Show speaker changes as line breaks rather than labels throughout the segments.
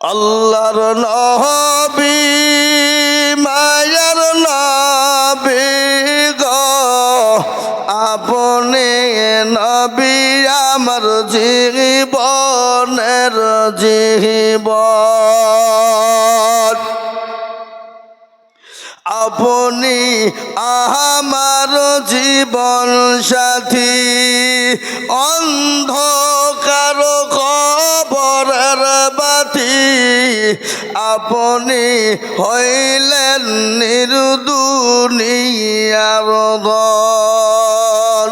আল্লাহর নবী, মায়ার নবী গো। আপনি নবী আমার জীবনের জীবন। আপনি আমার জীবন সাথী অন্ধকার আপনি হইলেন নিরুদুনিয়ার দল।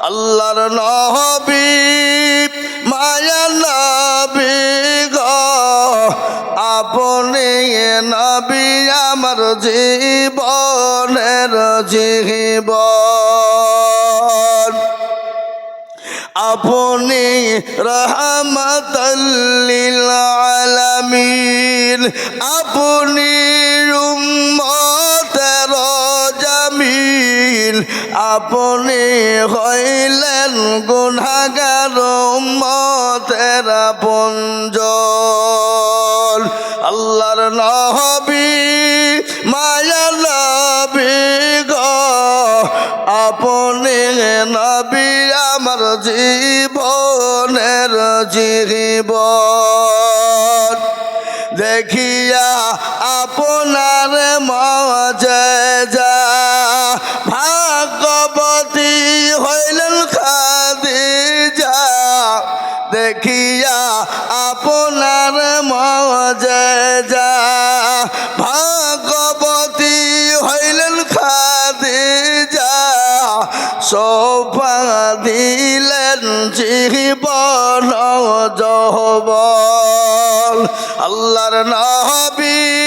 আল্লাহর নবী, মায়া নবী গো। আপনি নবী আমার জীবনের জীবন। আপনি রহমতল্লিল আলামিন আপনি উম্মতের জামিল। আপনি হইলেন গুনাগার উম্মতের পঞ্জন আল্লাহর নবী, মায়া নবী গো। আপনি নবী আমার জীবনের জীবন। মজে যা ভাগবতী হইলেন দেখিয়া মজে যা খাদিজা সোফা দিলেন জীবন জহবল আল্লাহর নবী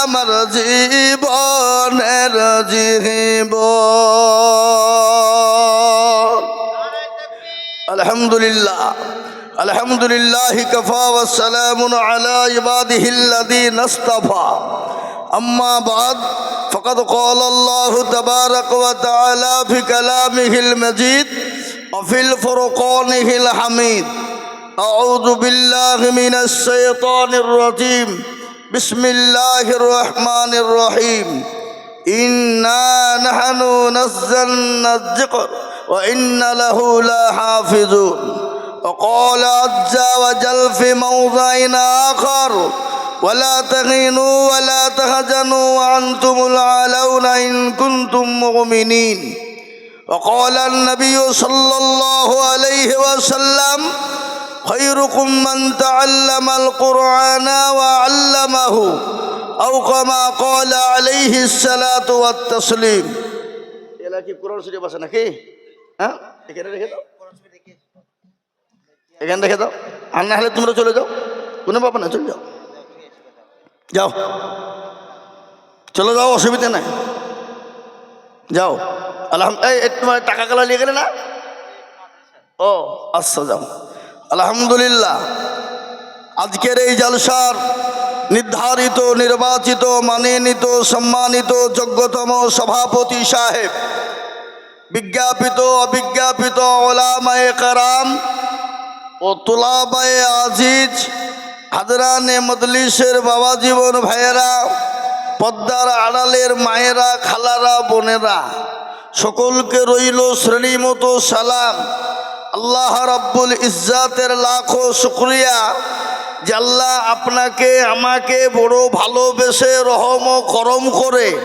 আমার জীবনের জীবন আলহামদুলিল্লাহ الحمد لله كفى والسلام على عباده الذين اصطفى أما بعد فقد قال الله تبارك وتعالى في كلامه المجيد وفي الفرقانه الحميد أعوذ بالله من الشيطان الرجيم بسم الله الرحمن الرحيم إنا نحن نزلنا الذكر وإن له لحافظون وقال عز وجل في موضع آخر ولا تهينوا ولا تهزنوا وأنتم العلون إن كنتم مؤمنين وقال النبي صلى الله عليه وسلم خيركم من تعلم القرآن وعلمه أو كما قال عليه الصلاة والتسليم এলা কি কোরআন শরীফ আছে নাকি হ্যাঁ এখানে রেখে দাও এখানে রেখে দাও আর না হলে তোমরা চলে যাও কোনো ব্যাপার না চলে যাও যাও চলে যাও অসুবিধা নাই যাও আলহাম এই এই তোমার টাকা কালা নিয়ে গেলে না ও আচ্ছা যাও আলহামদুলিল্লাহ আজকের এই জালসার নির্ধারিত, নির্বাচিত, মানিনীত, সম্মানিত, যোগ্যতম সভাপতি সাহেব। বিজ্ঞাপিত, অবিজ্ঞাপিত ওলামায়ে কারাম ও তোলাবায়ে আজিজ, হাজরানে মদলিসের বাবা জীবন ভাইয়েরা, পদ্মার আড়ালের মায়েরা, খালারা, বোনেরা, সকলকে রইল শ্রেণি মতো সালাম। আল্লাহ রাব্বুল ইজ্জাতের লাখো শুক্রিয়া। আল্লাহ আপনাকে, আমাকে বড় ভালোবেসে রহম করম করে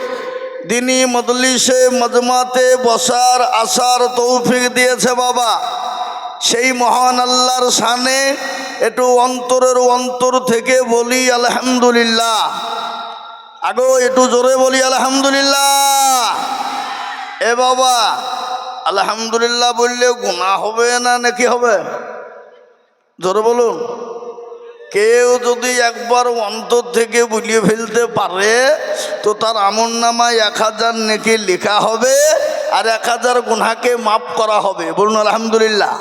দিনী মদলিসে মজমাতে বসার আসার তৌফিক দিয়েছে বাবা। সেই মহান আল্লাহর সানে একটু অন্তরের অন্তর থেকে বলি আলহামদুলিল্লাহ। আগো, একটু জোরে বলি আলহামদুলিল্লাহ। এ বাবা, আলহামদুলিল্লাহ বললে গুণা হবে না নাকি হবে? জোরে বলুন। কেউ যদি একবার অন্তর থেকে বুলিয়ে ফেলতে পারে, তো তার আমন নামায় এক হাজার নেকি লেখা হবে আর এক হাজার গুনাকে মাফ করা হবে। বলুন, আলহামদুলিল্লাহ।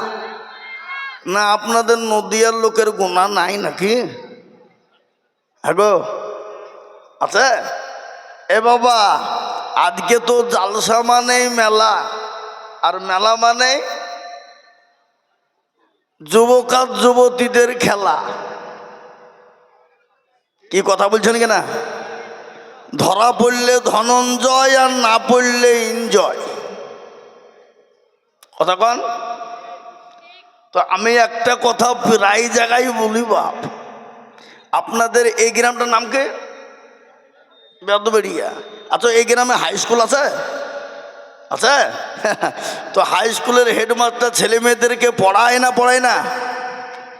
না, আপনাদের নদিয়ার লোকের গুণা নাই নাকি? হ্যাঁ আছে? এ বাবা, আজকে তো জালসা মানেই মেলা, আর মেলা মানে যুবক যুবতীদের খেলা। কি কথা বলছেন কিনা? ধরা পড়লে ধনঞ্জয় আর না পড়লে এনজয় কথা কন? তো আমি একটা কথা প্রায় জায়গায় বলি বাপ। আপনাদের এই গ্রামটার নাম কি? বেদবেড়িয়া। আচ্ছা এই গ্রামে হাই স্কুল আছে? আছে? তো হাই স্কুলের হেডমাস্টার ছেলে মেয়েদেরকে পড়ায় না পড়ায় না?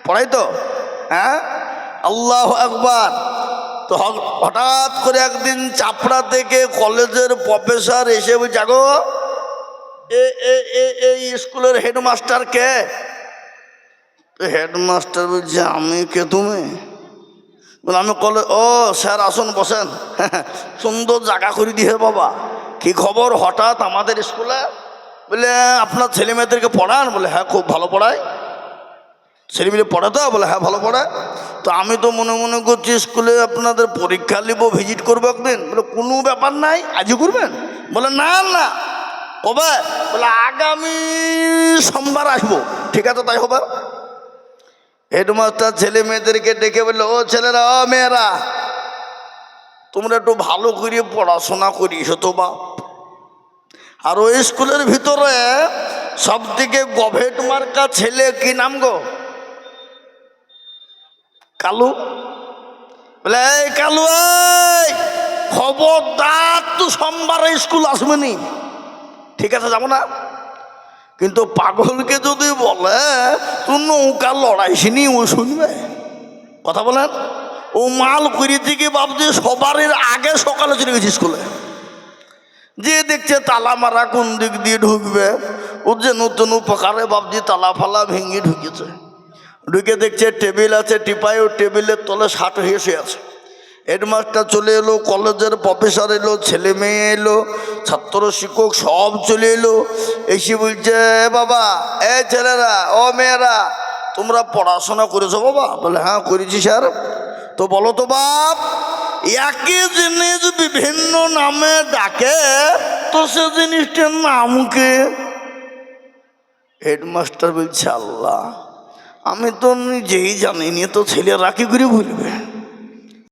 পড়াই তো? হ্যাঁ? আল্লাহ একবার তো হঠাৎ করে একদিন চাপড়া থেকে কলেজের প্রফেসর এসে বলছে গো এ এ এ এই স্কুলের হেডমাস্টার কে? হেডমাস্টার বলছে, আমি কে তুমি? বলে, আমি কলে ও, স্যার, আসুন, বসেন। সুন্দর জায়গা করে দিয়ে বাবা। কি খবর? হঠাৎ আমাদের স্কুলে? বলে, আপনার ছেলে মেয়েদেরকে পড়ান? বলে হ্যাঁ খুব ভালো পড়ায়। ছেলে মেয়ে পড়ে তো বলে হ্যাঁ ভালো পড়ায়। তো আমি তো মনে মনে করছি, স্কুলে আপনাদের পরীক্ষা নিব ভিজিট করব একদিন। বলে, কোনো ব্যাপার নাই, আজই করবেন? বলে, না না। কবে? বলে, আগামী সোমবার আসব। ঠিক আছে, তাই হবে? হেডমাস্টার ছেলে মেয়েদেরকে ডেকে বলল, ও ছেলেরা, ও মেয়েরা, তোমরা একটু ভালো করে পড়াশোনা করিস তো বাপ। আর ওই স্কুলের ভিতরে সব থেকে গভেট মার্কা ছেলে কি নাম গো? কালু? বলে, এই কালু, এই, খবরদার তো সোমবারে স্কুল আসবে নি। ঠিক আছে, যাব না? কিন্তু পাগলকে যদি বলে তুই নৌকা লড়াইছিনি ও শুনবে? কথা বলেন। ও মাল করি থেকে ভাবছে সবার আগে সকালে চলে গেছে স্কুলে। যে দেখছে তালা মারা কোন দিক দিয়ে ঢুকবে, ও যে নতুন উপকারে ভাবছি, তালা ফালা ভেঙে ঢুকেছে। ঢুকে দেখছে টেবিল আছে টিপাই ও টেবিলের তলে ষাট শুয়ে আছে। হেডমাস্টার চলে এলো, কলেজের প্রফেসর এলো, ছেলে মেয়ে এলো, ছাত্র, শিক্ষক, সব চলে এলো। এসে বলছে, "এ বাবা, এ ছেলেরা, ও মেয়েরা, তোমরা পড়াশোনা করেছ বাবা? বলে হ্যাঁ করেছি স্যার। তো বলো তো বাপ, একই জিনিস বিভিন্ন নামে ডাকে, তো সে জিনিসটার নাম কে? হেডমাস্টার বলছে, আল্লাহ। আমি তো নিজেই জানিনি তো ছেলে রাখি করে বলবে।